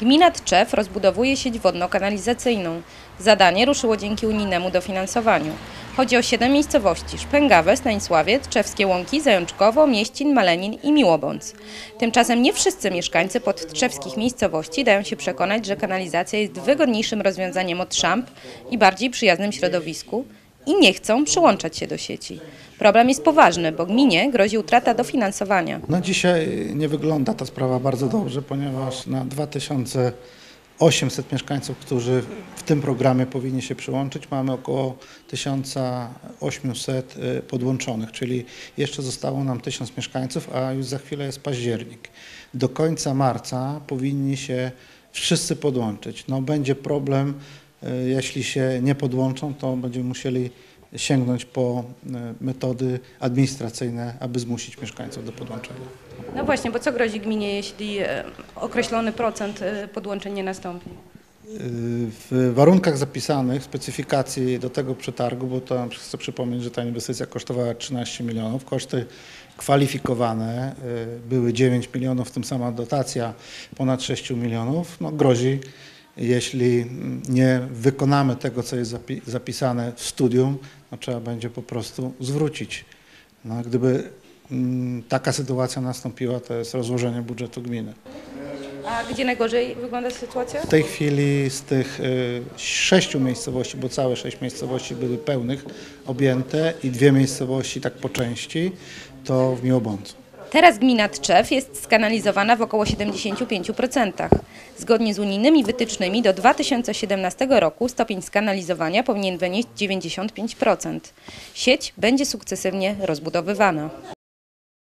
Gmina Tczew rozbudowuje sieć wodno-kanalizacyjną. Zadanie ruszyło dzięki unijnemu dofinansowaniu. Chodzi o siedem miejscowości: Szpęgawę, Stanisławie, Trzewskie Łąki, Zajączkowo, Mieścin, Malenin i Miłobądź. Tymczasem nie wszyscy mieszkańcy podtrzewskich miejscowości dają się przekonać, że kanalizacja jest wygodniejszym rozwiązaniem od szamp i bardziej przyjaznym środowisku i nie chcą przyłączać się do sieci. Problem jest poważny, bo gminie grozi utrata dofinansowania. No dzisiaj nie wygląda ta sprawa bardzo dobrze, ponieważ na 2800 mieszkańców, którzy w tym programie powinni się przyłączyć, mamy około 1800 y, podłączonych, czyli jeszcze zostało nam 1000 mieszkańców, a już za chwilę jest październik. Do końca marca powinni się wszyscy podłączyć. No będzie problem, jeśli się nie podłączą, to będziemy musieli sięgnąć po y, metody administracyjne, aby zmusić mieszkańców do podłączenia. No właśnie, bo co grozi gminie, jeśli e, określony procent e, podłączeń nie nastąpi? W warunkach zapisanych specyfikacji do tego przetargu, bo to chcę przypomnieć, że ta inwestycja kosztowała 13 milionów, koszty kwalifikowane były 9 milionów, w tym sama dotacja ponad 6 milionów, no grozi, jeśli nie wykonamy tego, co jest zapi- zapisane w studium, no trzeba będzie po prostu zwrócić. No, gdyby mm, taka sytuacja nastąpiła, to jest rozłożenie budżetu gminy. A gdzie najgorzej wygląda sytuacja? W tej chwili z tych y, sześciu miejscowości, bo całe sześć miejscowości były pełnych, objęte i dwie miejscowości tak po części, to w Miłobądzu. Teraz gmina Tczew jest skanalizowana w około 75%. Zgodnie z unijnymi wytycznymi do 2017 roku stopień skanalizowania powinien wynieść 95%. Sieć będzie sukcesywnie rozbudowywana.